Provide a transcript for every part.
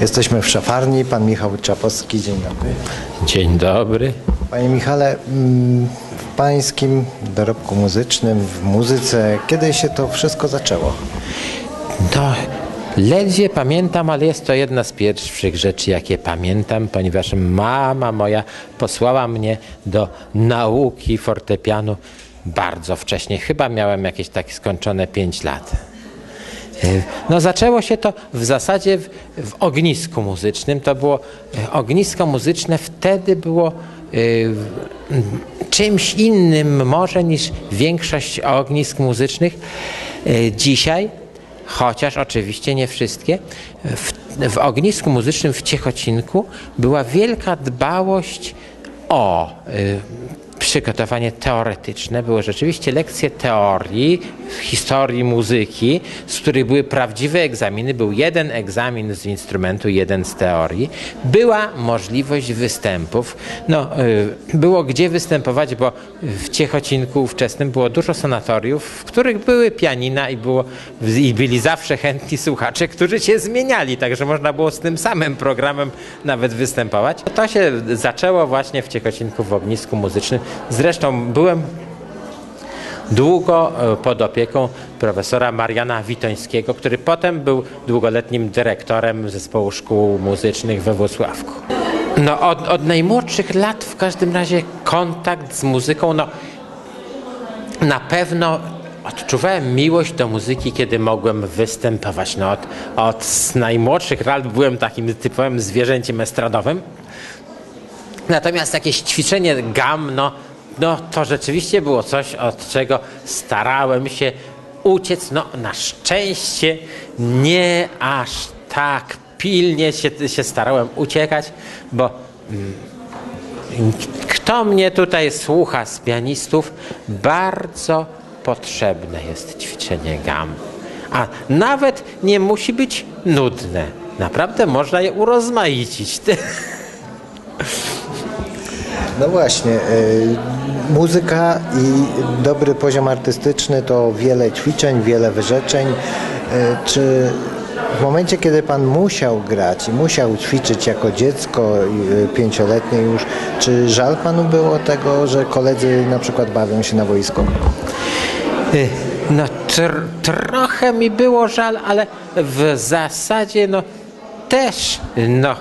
Jesteśmy w szafarni. Pan Michał Czapowski, dzień dobry. Dzień dobry. Panie Michale, mm, w pańskim dorobku muzycznym, w muzyce, kiedy się to wszystko zaczęło? No, ledwie pamiętam, ale jest to jedna z pierwszych rzeczy, jakie pamiętam, ponieważ mama moja posłała mnie do nauki fortepianu bardzo wcześnie. Chyba miałem jakieś takie skończone 5 lat. No zaczęło się to w zasadzie w, w ognisku muzycznym. To było y, ognisko muzyczne wtedy było y, czymś innym może niż większość ognisk muzycznych y, dzisiaj, chociaż oczywiście nie wszystkie. W, w ognisku muzycznym w Ciechocinku była wielka dbałość o y, przygotowanie teoretyczne. Były rzeczywiście lekcje teorii, historii muzyki, z których były prawdziwe egzaminy. Był jeden egzamin z instrumentu, jeden z teorii. Była możliwość występów. No, y, było gdzie występować, bo w Ciechocinku ówczesnym było dużo sanatoriów, w których były pianina i, było, i byli zawsze chętni słuchacze, którzy się zmieniali, także można było z tym samym programem nawet występować. To się zaczęło właśnie w Ciechocinku w ognisku muzycznym. Zresztą byłem długo e, pod opieką profesora Mariana Witońskiego, który potem był długoletnim dyrektorem zespołu szkół muzycznych we Włocławku. No, od, od najmłodszych lat w każdym razie kontakt z muzyką, no na pewno odczuwałem miłość do muzyki, kiedy mogłem występować. No, od, od najmłodszych lat byłem takim typowym zwierzęciem estradowym. Natomiast jakieś ćwiczenie gam, no, no to rzeczywiście było coś, od czego starałem się uciec. No na szczęście nie aż tak pilnie się, się starałem uciekać, bo mm, kto mnie tutaj słucha z pianistów, bardzo potrzebne jest ćwiczenie gam. A nawet nie musi być nudne. Naprawdę można je urozmaicić. No właśnie, y, muzyka i dobry poziom artystyczny to wiele ćwiczeń, wiele wyrzeczeń. Y, Czy w momencie, kiedy pan musiał grać i musiał ćwiczyć jako dziecko y, pięcioletnie już, czy żal panu było tego, że koledzy na przykład bawią się na boisku? Y, No tr trochę mi było żal, ale w zasadzie no też no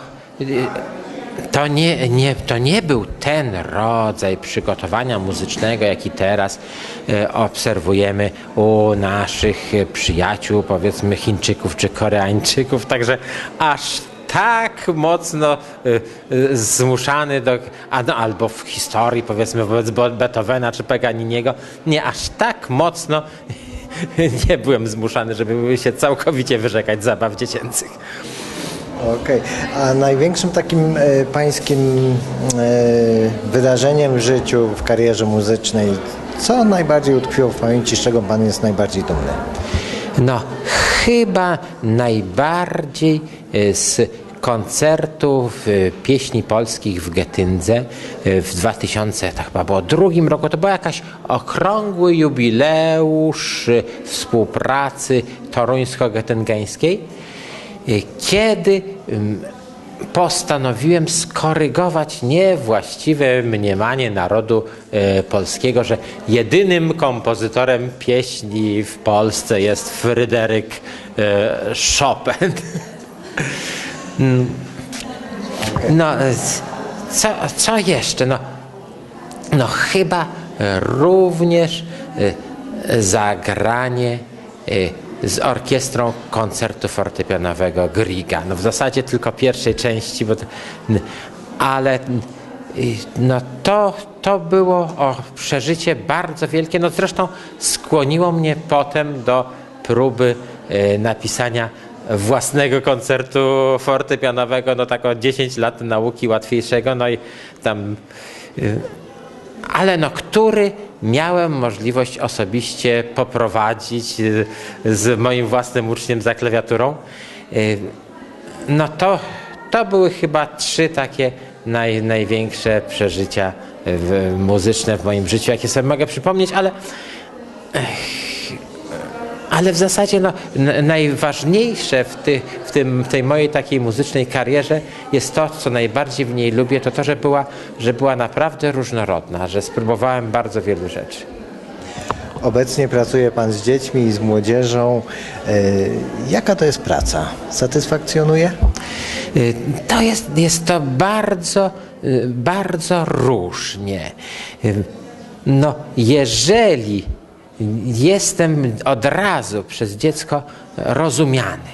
to nie, nie, to nie był ten rodzaj przygotowania muzycznego, jaki teraz y, obserwujemy u naszych y, przyjaciół, powiedzmy Chińczyków czy Koreańczyków, także aż tak mocno y, y, zmuszany do, a no, albo w historii powiedzmy wobec Beethovena czy Paganiniego, nie aż tak mocno nie byłem zmuszany, żeby się całkowicie wyrzekać zabaw dziecięcych. Okej, a największym takim e, pańskim e, wydarzeniem w życiu, w karierze muzycznej, co najbardziej utkwiło w pamięci, z czego pan jest najbardziej dumny? No, chyba najbardziej y, z koncertów pieśni polskich w Getyndze y, w 2000, tak chyba było drugim roku, to był jakaś okrągły jubileusz y, współpracy toruńsko-getyngeńskiej. Y, kiedy postanowiłem skorygować niewłaściwe mniemanie narodu e, polskiego, że jedynym kompozytorem pieśni w Polsce jest Fryderyk e, Chopin. No, co, co jeszcze? No, no chyba również zagranie z orkiestrą koncertu fortepianowego Griga. No w zasadzie tylko pierwszej części, bo to, ale i, no to, to było o, przeżycie bardzo wielkie. No zresztą skłoniło mnie potem do próby e, napisania własnego koncertu fortepianowego, no tak o 10 lat nauki łatwiejszego, no i tam y, ale no, który miałem możliwość osobiście poprowadzić y, z moim własnym uczniem za klawiaturą. Y, No to, to były chyba trzy takie naj, największe przeżycia w, muzyczne w moim życiu, jakie sobie mogę przypomnieć, ale ale w zasadzie no, najważniejsze w, ty, w, tym, w tej mojej takiej muzycznej karierze jest to, co najbardziej w niej lubię, to to, że była, że była naprawdę różnorodna, że spróbowałem bardzo wielu rzeczy. Obecnie pracuje Pan z dziećmi i z młodzieżą. E, Jaka to jest praca? Satysfakcjonuje? Y, To jest, jest to bardzo, y, bardzo różnie. No, jeżeli jestem od razu przez dziecko rozumiany,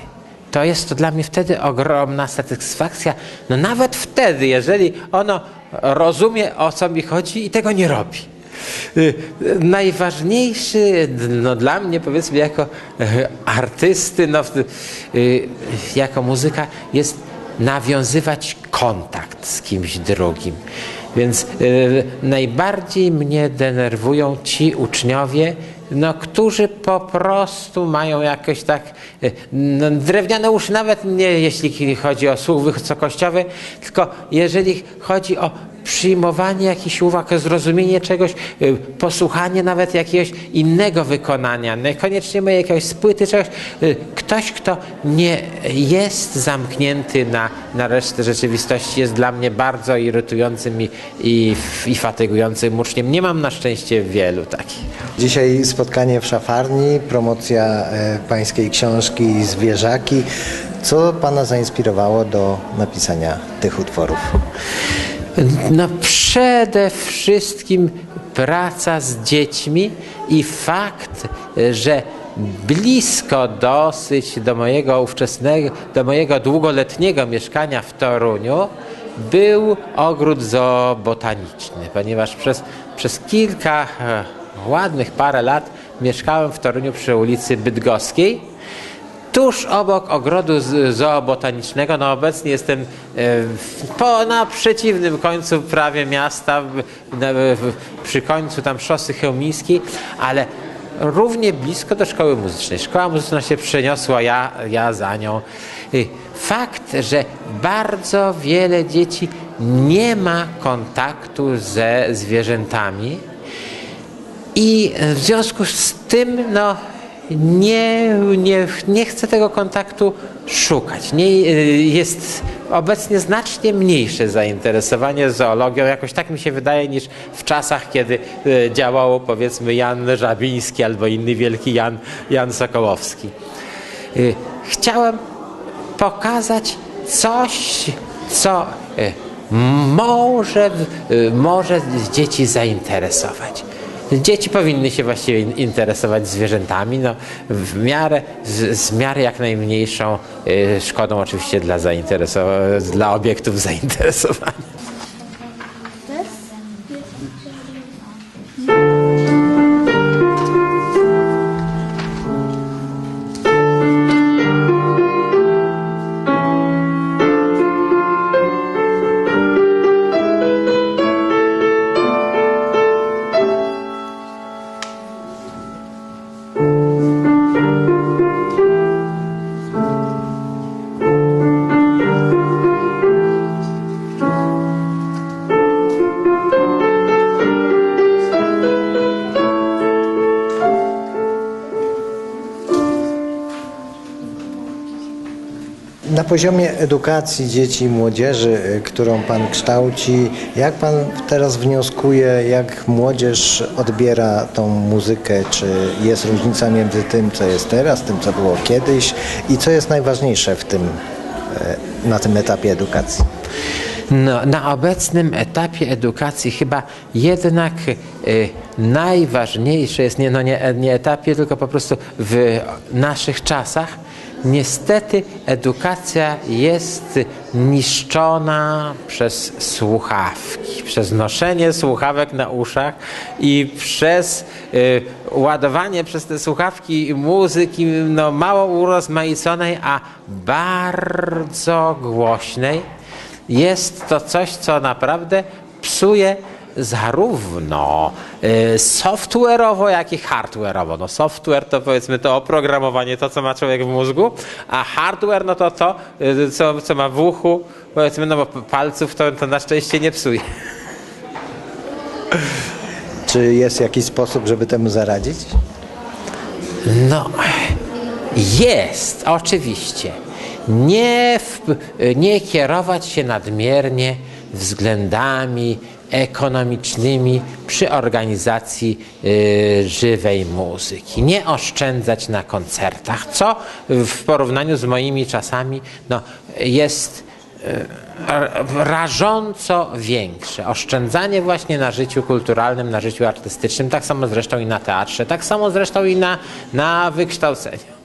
to jest to dla mnie wtedy ogromna satysfakcja. No nawet wtedy, jeżeli ono rozumie o co mi chodzi i tego nie robi. Y, Najważniejszy no, dla mnie, powiedzmy, jako e, artysty, no, y, jako muzyka, jest nawiązywać kontakt z kimś drugim. Więc y, najbardziej mnie denerwują ci uczniowie, no, którzy po prostu mają jakoś tak y, no, drewniane uszy, nawet nie jeśli chodzi o słuch wysokościowy, tylko jeżeli chodzi o przyjmowanie jakichś uwag, zrozumienie czegoś, y, posłuchanie nawet jakiegoś innego wykonania, niekoniecznie mojej jakiegoś spłyty, czegoś. y, Ktoś, kto nie jest zamknięty na, na resztę rzeczywistości, jest dla mnie bardzo irytującym i, i, i fatygującym uczniem. Nie mam na szczęście wielu takich. Dzisiaj spotkanie w szafarni, promocja e, Pańskiej książki Zwierzaki. Co Pana zainspirowało do napisania tych utworów? No przede wszystkim praca z dziećmi i fakt, że blisko dosyć do mojego ówczesnego, do mojego długoletniego mieszkania w Toruniu był ogród zoobotaniczny, ponieważ przez, przez kilka e, ładnych parę lat mieszkałem w Toruniu przy ulicy Bydgoskiej tuż obok ogrodu zoobotanicznego. No obecnie jestem e, po, na przeciwnym końcu prawie miasta, przy końcu tam szosy chełmińskiej, ale równie blisko do szkoły muzycznej. Szkoła muzyczna się przeniosła, ja, ja za nią. Fakt, że bardzo wiele dzieci nie ma kontaktu ze zwierzętami, i w związku z tym no, nie, nie, nie chcę tego kontaktu szukać. Nie, jest obecnie znacznie mniejsze zainteresowanie zoologią, jakoś tak mi się wydaje, niż w czasach, kiedy e, działało powiedzmy Jan Żabiński albo inny wielki Jan, Jan Sokołowski. Y, Chciałem pokazać coś, co y, może, y, może dzieci zainteresować. Dzieci powinny się właściwie in- interesować zwierzętami, no, w miarę, z, z miarę jak najmniejszą y, szkodą oczywiście dla, dla obiektów zainteresowania. Poziomie edukacji dzieci i młodzieży, y, którą Pan kształci, jak Pan teraz wnioskuje, jak młodzież odbiera tą muzykę? Czy jest różnica między tym, co jest teraz, tym, co było kiedyś i co jest najważniejsze w tym, e, na tym etapie edukacji? No, na obecnym etapie edukacji chyba jednak y, najważniejsze jest nie, no nie, nie etapie, tylko po prostu w naszych czasach. Niestety edukacja jest niszczona przez słuchawki, przez noszenie słuchawek na uszach i przez y, ładowanie przez te słuchawki muzyki no, mało urozmaiconej, a bardzo głośnej. Jest to coś, co naprawdę psuje zarówno y, software'owo, jak i hardware'owo. No software to powiedzmy to oprogramowanie, to co ma człowiek w mózgu, a hardware no to to, y, co, co ma w uchu, powiedzmy, no bo palców to, to na szczęście nie psuje. Czy jest jakiś sposób, żeby temu zaradzić? No, jest, oczywiście. Nie, w, nie kierować się nadmiernie względami ekonomicznymi przy organizacji y, żywej muzyki. Nie oszczędzać na koncertach, co w porównaniu z moimi czasami no, jest y, rażąco większe. Oszczędzanie właśnie na życiu kulturalnym, na życiu artystycznym, tak samo zresztą i na teatrze, tak samo zresztą i na, na wykształceniu.